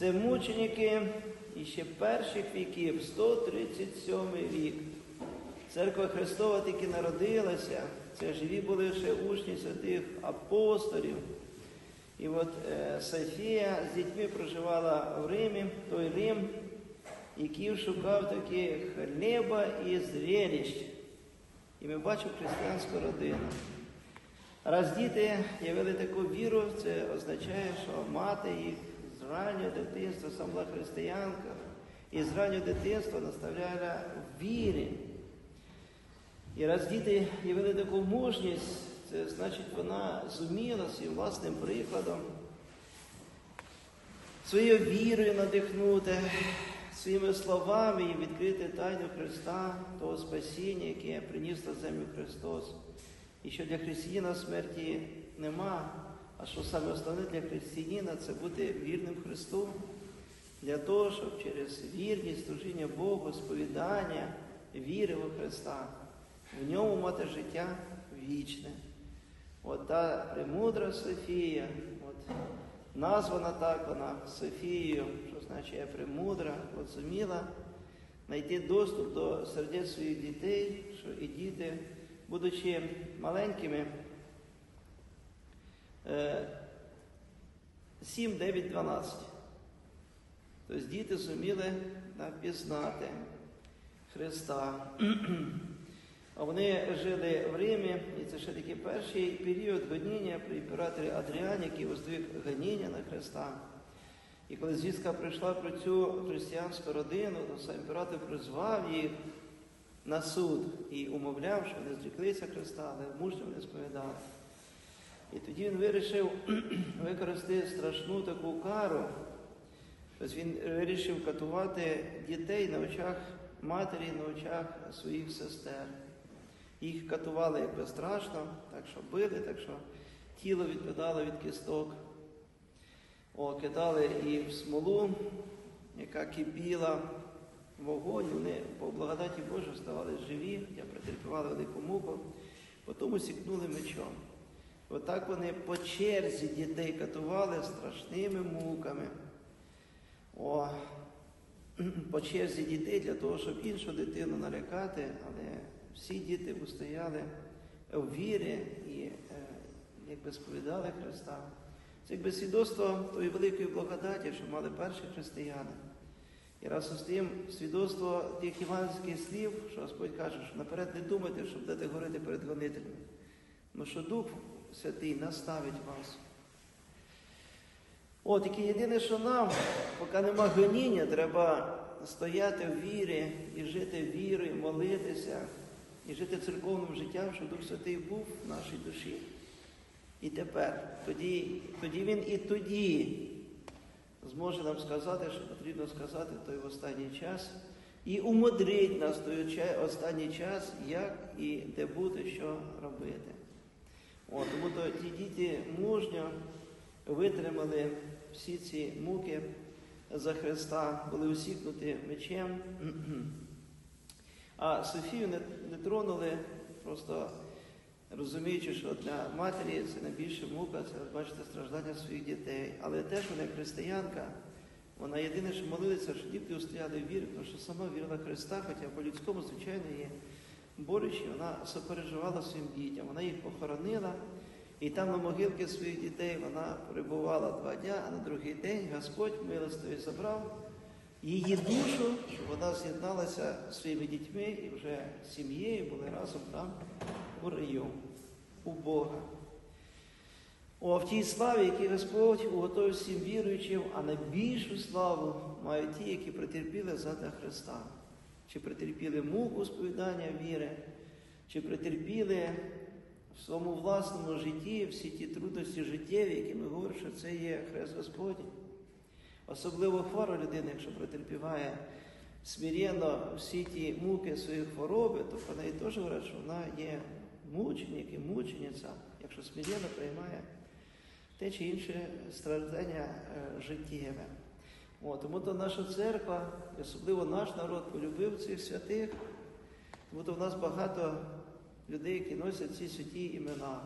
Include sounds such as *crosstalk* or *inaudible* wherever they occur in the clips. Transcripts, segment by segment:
Це мученики іще перших віків, 137 рік. Церква Христова тільки народилася, це живі були ще учні святих апостолів. І от е, Софія з дітьми проживала в Римі, той Рим, який шукав таки хліба і зрелищ. І ми бачимо християнську родину. Раз діти явили таку віру, це означає, що мати їх раннього дитинства сама була християнка, і з раннього дитинства наставляла в вірі. І раз діти явили таку мужність, це значить вона зуміла своїм власним прикладом, своєю вірою надихнути, своїми словами і відкрити тайну Христа, того спасіння, яке приніс на землю Христос. І що для християнина смерті нема, а що саме основне для християнина це бути вірним Христу, для того, щоб через вірність, служіння Богу, сповідання, віри у Христа, в ньому мати життя вічне. От та премудра Софія, от, названа так вона Софією, що значить премудра, от зуміла знайти доступ до сердець своїх дітей, що і діти, будучи маленькими, 7, 9, 12. Тобто діти зуміли напізнати Христа. *clears throat* Вони жили в Римі, і це ще такий перший період гоніння при імператорі Адріані, який воздвиг гоніння на Христа. І коли звістка прийшла про цю християнську родину, то сам імператор призвав їх на суд і умовляв, що вони зріклися Христа, але мужньо не сповідали. І тоді він вирішив *clears throat* використати страшну таку кару. Тобто він вирішив катувати дітей на очах матері, на очах своїх сестер. Їх катували якби страшно, так що били, так що тіло відпадало від кісток. О, кидали і в смолу, яка кипіла вогонь, вони по благодаті Божої ставали живі, хоча претерпівали велику муку, потім сікнули мечом. Отак вони по черзі дітей катували страшними муками. О, *clears throat* по черзі дітей для того, щоб іншу дитину налякати, але всі діти устояли в вірі і е, якби сповідали Христа. Це якби свідоцтво тої великої благодаті, що мали перші християни. І разом з тим свідоцтво тих іванських слів, що Господь каже, що наперед не думайте, що будете говорити перед гонителями. Ну що Дух Святий наставить вас. От тільки єдине, що нам, поки нема гоніння, треба стояти в вірі і жити вірою, молитися, і жити церковним життям, щоб Дух Святий був в нашій душі. І тепер, тоді, тоді він і тоді зможе нам сказати, що потрібно сказати той в останній час, і умудрить нас той останній час, як і де бути, що робити. От, Тому то ті діти мужньо витримали всі ці муки за Христа, були усікнуті мечем. А Софію не, не тронули, просто розуміючи, що для матері це найбільша мука, це бачите страждання своїх дітей. Але теж вона християнка, вона єдине, що молилася, що діти устояли в вірі, тому що сама вірила Христа, хоча по-людському, звичайно, є борючи, вона сопереживала своїм дітям, вона їх похоронила. І там на могилки своїх дітей вона перебувала два дні, а на другий день Господь милостивий забрав її душу, вона з'єдналася зі своїми дітьми і вже сім'єю були разом там у раю, у Бога. О, в тій славі, якій Господь уготовив всім віруючим, а найбільшу славу мають ті, які претерпіли задля Христа, чи претерпіли муку сповідання віри, чи претерпіли в своєму власному житті всі ті трудності життєві, які ми говоримо, що це є Хрест Господній. Особливо хвора людина, якщо претерпіває смиренно всі ті муки своєї хвороби, то про неї теж говорять, що вона є мученик і мучениця, якщо смиренно приймає те чи інше страждання е, життєве. О, тому то наша церква, особливо наш народ полюбив цих святих, тому то в нас багато людей, які носять ці святі імена.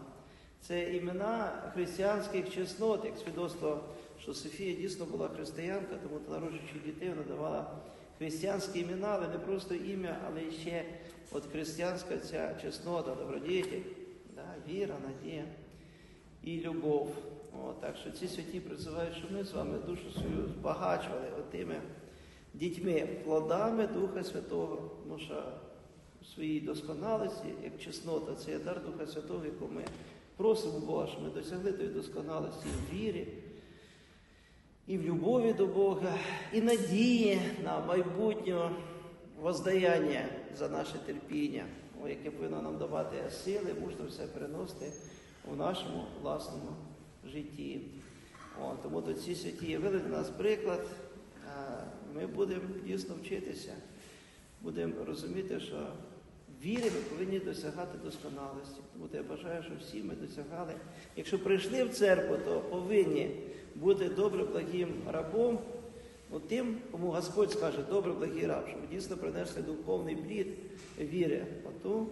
Це імена християнських чеснот, як свідоцтво, що Софія дійсно була християнка, тому народжуючи дітей вона давала християнські імена, але не просто ім'я, але ще от християнська ця чеснота, добродітель, да, віра, надія і любов. О, так що ці святі призивають, щоб ми з вами душу свою збагачували отими дітьми, плодами Духа Святого, тому що в своїй досконалості, як чеснота, це є дар Духа Святого, яку ми просимо Бога, щоб ми досягли тої досконалості в вірі, і в любові до Бога, і надії на майбутнє воздаяння за наше терпіння, яке повинно нам давати сили, мужно все переносити в нашому власному житті. О, тому то ці святі явили для нас приклад. Ми будемо дійсно вчитися, будемо розуміти, що віри ми повинні досягати досконалості. Тому я бажаю, щоб всі ми досягали. Якщо прийшли в церкву, то повинні бути добре благим рабом, тим, кому Господь скаже, добре благий раб, щоб дійсно принесли духовний плід віри, оту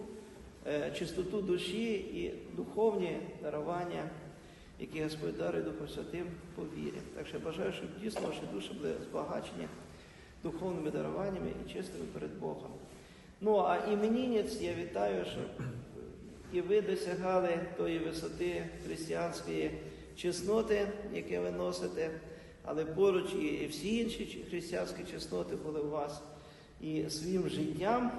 е, чистоту душі і духовні дарування, які Господь дарує Духом Святим по вірі. Так що я бажаю, щоб дійсно ваші душі були збагачені духовними даруваннями і чистими перед Богом. Ну а іменінець я вітаю, щоб і ви досягали тої висоти християнської чесноти, яке ви носите, але поруч і всі інші християнські чесноти були у вас. І своїм життям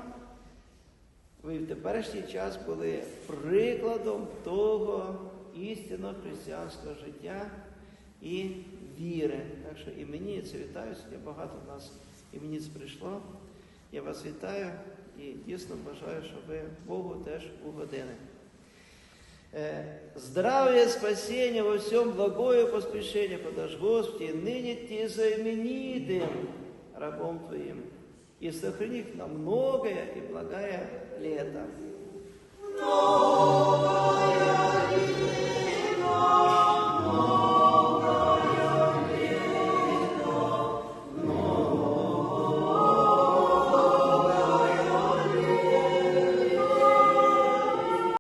ви в теперішній час були прикладом того істинного християнського життя і віри. Так що і мені це вітаю, сьогодні багато в нас іменіць прийшло. Я вас вітаю і дійсно бажаю, щоб ви Богу теж угодили. Э, Здравие, спасение во всем благое поспешение подашь, Господи, ныне Ти заименитым рабом Твоим, и сохрани их на многое и благое лето.